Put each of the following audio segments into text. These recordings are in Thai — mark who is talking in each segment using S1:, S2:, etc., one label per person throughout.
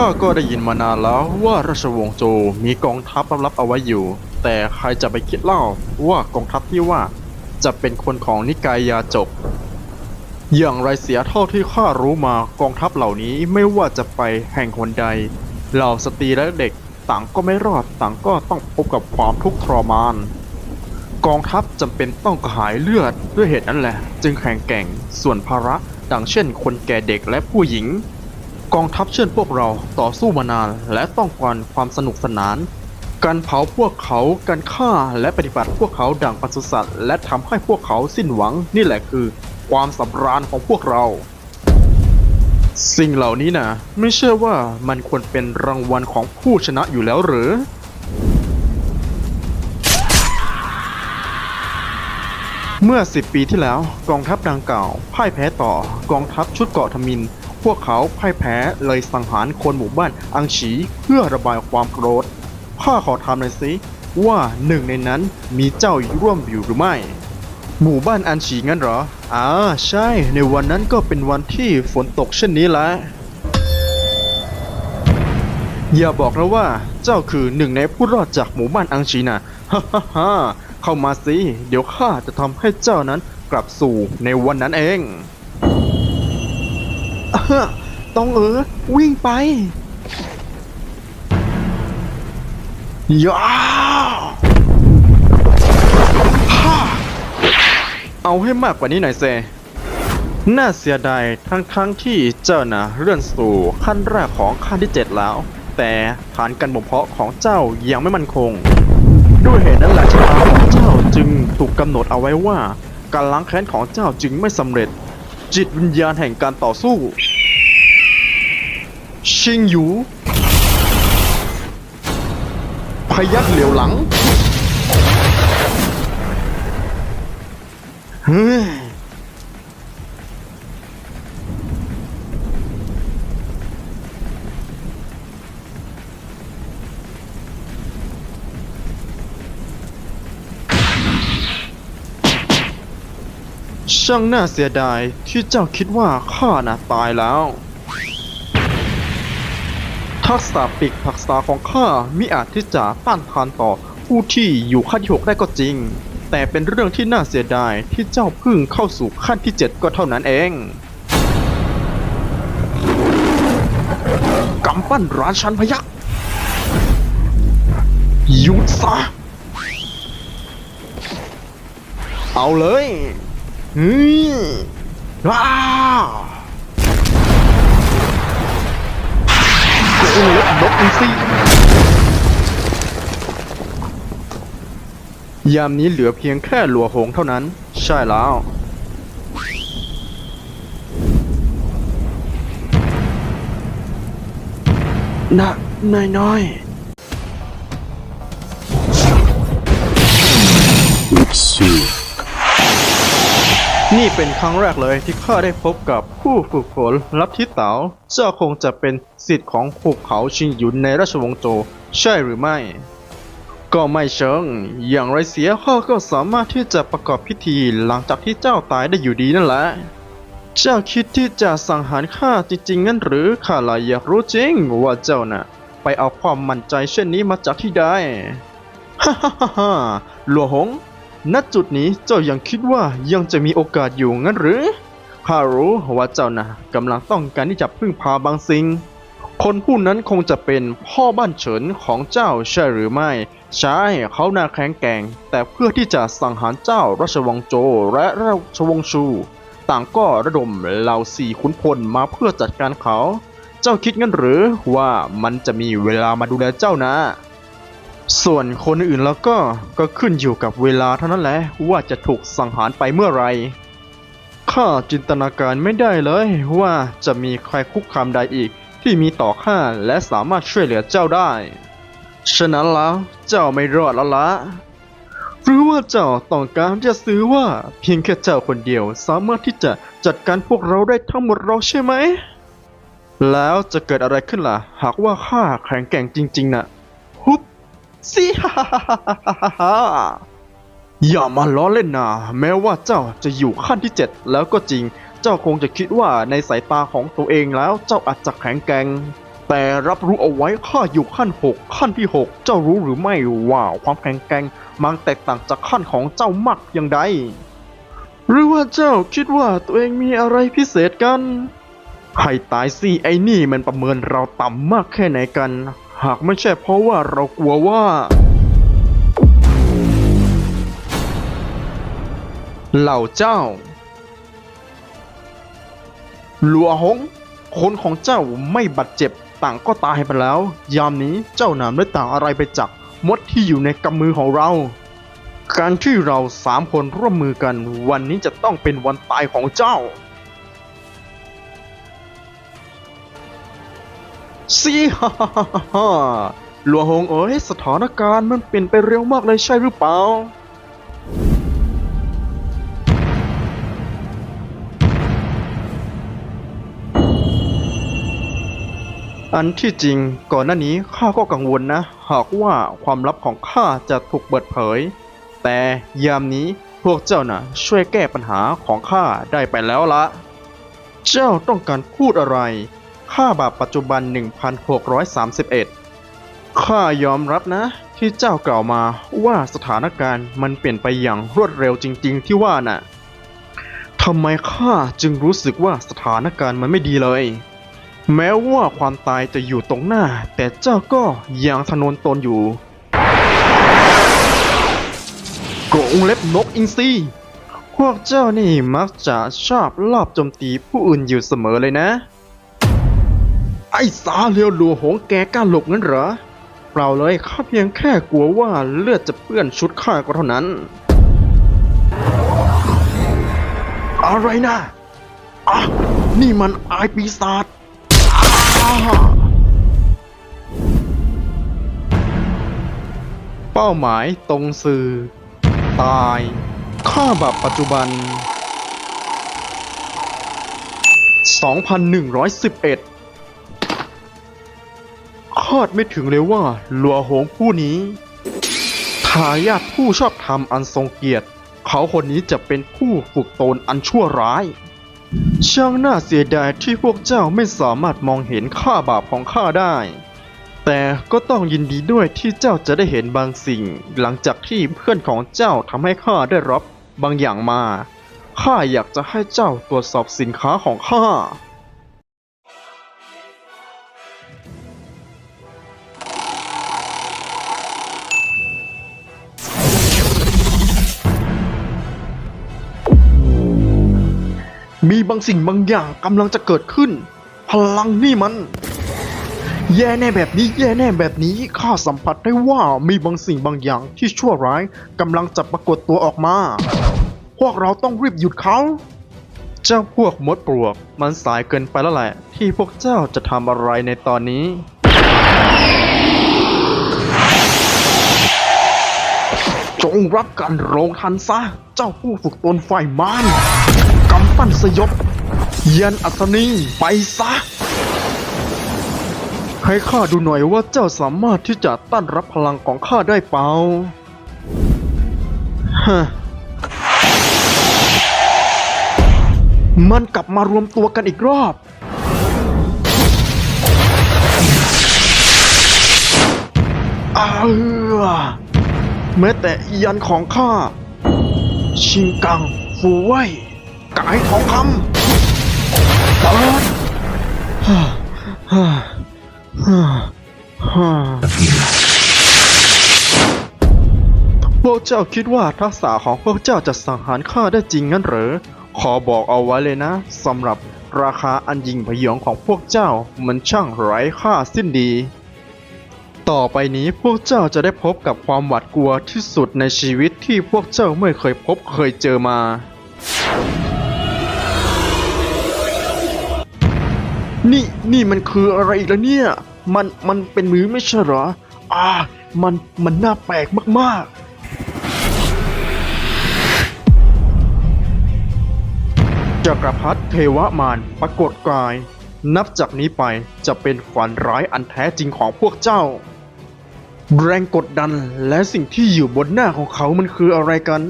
S1: ข้าก็ได้ยินมานานแล้วว่าราชวงศ์โจมีกองทัพลับๆเอาไว้อยู่ แต่ใครจะไปคิดเล่าว่ากองทัพที่ว่าจะเป็นคนของนิกายยาจก อย่างไรเสียเท่าที่ข้ารู้มากองทัพเหล่านี้ไม่ว่าจะไปแห่งหนใด เหล่าสตรีและเด็กต่างก็ไม่รอดต่างก็ต้องพบกับความทุกข์ทรมาน กองทัพจำเป็นต้องกระหายเลือดด้วยเหตุนั้นแหละ จึงแข่งแก่งส่วนภาระดังเช่น คนแก่เด็กและผู้หญิง กองทัพเชื่อนพวกเราต่อสู้มานานและต้องการความสนุกสนาน การเผาพวกเขา การฆ่าและปฏิบัติพวกเขาดังปศุสัตว์และทำให้พวกเขาสิ้นหวังนี่แหละคือ ความสำราญของพวกเรา สิ่งเหล่านี้นะไม่เชื่อว่ามันควรเป็นรางวัลของผู้ชนะอยู่แล้วหรือเมื่อ 10 ปีที่แล้วกองทัพดังกล่าวพ่ายแพ้ต่อกองทัพชุดเกาะทมิน วกเขาพ่ายแพ้เลยสังหารคนหมู่บ้านอังฉีเพื่อระบายความโกรธข้าขอถามหน่อยสิว่าหนึ่งในนั้นมีเจ้าร่วมอยู่หรือไม่ หมู่บ้านอันฉีงั้นเหรออ่าใช่ ในวันนั้นก็เป็นวันที่ฝนตกเช่นนี้แหละอย่าบอกนะว่าเจ้าคือหนึ่งในผู้รอดจากหมู่บ้านอังชีนะฮ่าฮ่าฮ่าเข้ามาสิ เดี๋ยวข้าจะทำให้เจ้านั้นกลับสู่ในวันนั้นเอง ต้องเออวิ่งไปย่าเอาให้มากกว่านี้หน่อยเซ น่าเสียดายทั้งทั้งๆที่เจ้านะเลื่อนสู่ขั้นแรกของขั้นที่ 7 แล้ว แต่ฐานการบ่มเพาะของเจ้ายังไม่มั่นคง ด้วยเหตุนั้นแหละชะตาของเจ้าจึงถูกกำหนดเอาไว้ว่า การล้างแค้นของเจ้าจึงไม่สำเร็จ จิตวิญญาณแห่งการต่อสู้ ชิงหยูพยักเหลียวหลังเฮ้ยช่างน่าเสียดายที่เจ้าคิดว่าข้าน่ะตายแล้ว ทักษะปีกผักษาของข้ามิอาจที่จะต้านทานต่อผู้ที่อยู่ขั้นที่หกได้ก็จริง แต่เป็นเรื่องที่น่าเสียดายที่เจ้าเพิ่งเข้าสู่ขั้นที่เจ็ดก็เท่านั้นเองกำปั้นราชันพยักหยุดซะเอาเลยเฮ้ยว้า นกอีซี่ยามนี้เหลือเพียงแค่หลัวหงเท่านั้น ใช่แล้ว นะนายน้อย นี่เป็นครั้งแรกเลยที่ข้าได้พบกับผู้ฝึกฝนลับทิเต๋าเจ้าคงจะเป็นสิทธิ์ของภูเขาชิงหยุนในราชวงศ์โจ ใช่หรือไม่ ก็ไม่เชิง อย่างไรเสียข้าก็สามารถที่จะประกอบพิธีหลังจากที่เจ้าตายได้อยู่ดีนั่นแหละ เจ้าคิดที่จะสังหารข้าจริงๆงั้นหรือข้าเลยอยากรู้จริงว่าเจ้าน่ะ ไปเอาความมั่นใจเช่นนี้มาจากที่ใดฮ่าฮ่าฮ่าฮ่าหลัวหง ณจุดนี้เจ้ายังคิดว่ายังจะมีโอกาสอยู่งั้นหรือข้ารู้ว่าเจ้านะกำลังต้องการที่จะพึ่งพาบางสิ่ง คนผู้นั้นคงจะเป็นพ่อบ้านเฉินของเจ้าใช่หรือไม่ ใช่เขาน่าแข็งแกร่ง แต่เพื่อที่จะสังหารเจ้าราชวังโจและราชวงศ์ชู ต่างก็ระดมเหล่าสี่ขุนพลมาเพื่อจัดการเขา เจ้าคิดงั้นหรือว่ามันจะมีเวลามาดูแลเจ้านะ ส่วนคนอื่นแล้วก็ก็ขึ้นอยู่กับเวลาเท่านั้นแหละว่าจะถูกสังหารไปเมื่อไรข้าจินตนาการไม่ได้เลยว่าจะมีใครคุกคามใดอีกที่มีต่อข้าและสามารถช่วยเหลือเจ้าได้ ฉะนั้นแล้วเจ้าไม่รอดแล้วละหรือว่าเจ้าต้องการจะซื้อว่า เพียงแค่เจ้าคนเดียวสามารถที่จะจัดการพวกเราได้ทั้งหมดเราใช่ไหม แล้วจะเกิดอะไรขึ้นล่ะ หากว่าข้าแข็งแกร่งจริง ๆน่ะ สิฮ่าฮ่าฮ่าฮ่าอย่ามาล้อเล่นนะแม้ว่าเจ้าจะอยู่ขั้นที่เจ็ดแล้วก็จริง เจ้าคงจะคิดว่าในสายตาของตัวเองแล้วเจ้าอาจจะแข็งแกร่งแต่รับรู้เอาไว้ข้าอยู่ขั้นหกขั้นที่หกเจ้ารู้หรือไม่ว่าความแข็งแกร่งมันแตกต่างจากขั้นของเจ้ามากอย่างใดหรือว่าเจ้าคิดว่าตัวเองมีอะไรพิเศษกันให้ตายสิไอ้นี่มันประเมินเราต่ำมากแค่ไหนกัน หากไม่ใช่เพราะว่าเรากลัวว่า เหล่าเจ้า หลัวหง คนของเจ้าไม่บาดเจ็บต่างก็ตายไปแล้ว ยามนี้เจ้านามไม่ต่างอะไรไปจากมดที่อยู่ในกำมือของเรา การที่เราสามคนร่วมมือกัน วันนี้จะต้องเป็นวันตายของเจ้า ซีฮ่าฮ่าฮ่าฮ่าหลวหงเอ๋ยสถานการณ์มันเปลี่ยนไปเร็วมากเลยใช่หรือเปล่า อันที่จริงก่อนหน้านี้ข้าก็กังวลนะ หากว่าความลับของข้าจะถูกเปิดเผย แต่ยามนี้พวกเจ้าน่ะ ช่วยแก้ปัญหาของข้าได้ไปแล้วละ เจ้าต้องการพูดอะไร ค่าบาปปัจจุบัน 1631 ข้ายอมรับนะ ที่เจ้ากล่าวมาว่าสถานการณ์มันเปลี่ยนไปอย่างรวดเร็วจริง ๆ ที่ว่าน่ะทำไมข้าจึงรู้สึกว่าสถานการณ์มันไม่ดีเลย แม้ว่าความตายจะอยู่ตรงหน้า แต่เจ้าก็ยังทนนตนอยู่กรงเล็บนกอินทรีพวกเจ้านี่มักจะชอบลอบโจมตีผู้อื่นอยู่เสมอเลยนะ ไอ้สาเลียวหลัวหงแกกล้าหลบงั้นเหรอ เปล่าเลยข้าเพียงแค่กลัวว่าเลือดจะเปื้อนชุดข้าก็เท่านั้น อะไรนะอะนี่มันอายปีศาจอ่าเป้าหมายตรงสื่อ ตาย ค่าแบบปัจจุบัน 2,111 คาดไม่ถึงเลยว่าหลัวหงผู้นี้ทายาทผู้ชอบธรรมอันทรงเกียรติ เขาคนนี้จะเป็นผู้ฝึกตนอันชั่วร้าย ช่างน่าเสียดายที่พวกเจ้าไม่สามารถมองเห็นค่าบาปของข้าได้ แต่ก็ต้องยินดีด้วยที่เจ้าจะได้เห็นบางสิ่ง หลังจากที่เพื่อนของเจ้าทำให้ข้าได้รับบางอย่างมาข้าอยากจะให้เจ้าตรวจสอบสินค้าของข้า มีบางสิ่งบางอย่างกำลังจะเกิดขึ้น พลังนี่มัน แย่แน่แบบนี้แย่แน่แบบนี้ข้าสัมผัสได้ว่ามีบางสิ่งบางอย่างที่ชั่วร้ายกำลังจะปรากฏตัวออกมา พวกเราต้องรีบหยุดเขา เจ้าพวกมดปลวกมันสายเกินไปแล้วแหละ ที่พวกเจ้าจะทำอะไรในตอนนี้จงรับการโรงทันซะ เจ้าผู้ฝึกตนฝ่ายมาร กำปั้นสยบยันอัศนีไปซะ ให้ข้าดูหน่อยว่าเจ้าสามารถที่จะต้านรับพลังของข้าได้เปล่าฮะมันกลับมารวมตัวกันอีกรอบ อาเออแม้แต่ยันของข้า ชิงกังฟูเว่ย กายทองคำเปิดพวกเจ้าคิดว่าทักษะของพวกเจ้าจะสังหารข้าได้จริงงั้นเหรอ ขอบอกเอาไว้เลยนะสำหรับราคาอันยิ่งพยองของพวกเจ้ามันช่างไร้ค่าสิ้นดี ต่อไปนี้พวกเจ้าจะได้พบกับความหวาดกลัวที่สุดในชีวิตที่พวกเจ้าไม่เคยพบเคยเจอมา นี่นี่มันคืออะไรอีกแล้วเนี่ย มันมันเป็นมือไม่ใช่เหรอ อ่า มันมันน่าแปลกมากๆจักรพรรดิเทวมารปรากฏกาย นับจากนี้ไปจะเป็นฝันร้ายอันแท้จริงของพวกเจ้า แรงกดดันและสิ่งที่อยู่บนหน้าของเขามันคืออะไรกัน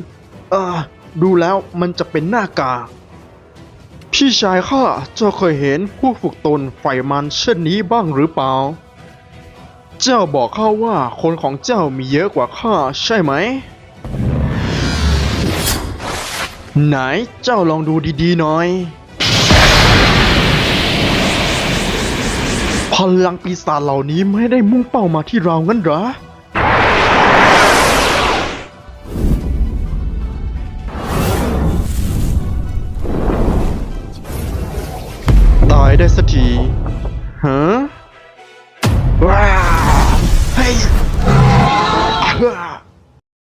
S1: เออดูแล้วมันจะเป็นหน้ากา พี่ชายข้าเจ้าเคยเห็นผู้ฝึกตนไฟมันเช่นนี้บ้างหรือเปล่า เจ้าบอกข้าว่าคนของเจ้ามีเยอะกว่าข้าใช่ไหม ไหนเจ้าลองดูดีๆหน่อย พลังปีศาจเหล่านี้ไม่ได้มุ่งเป้ามาที่เรางั้นหรอ ต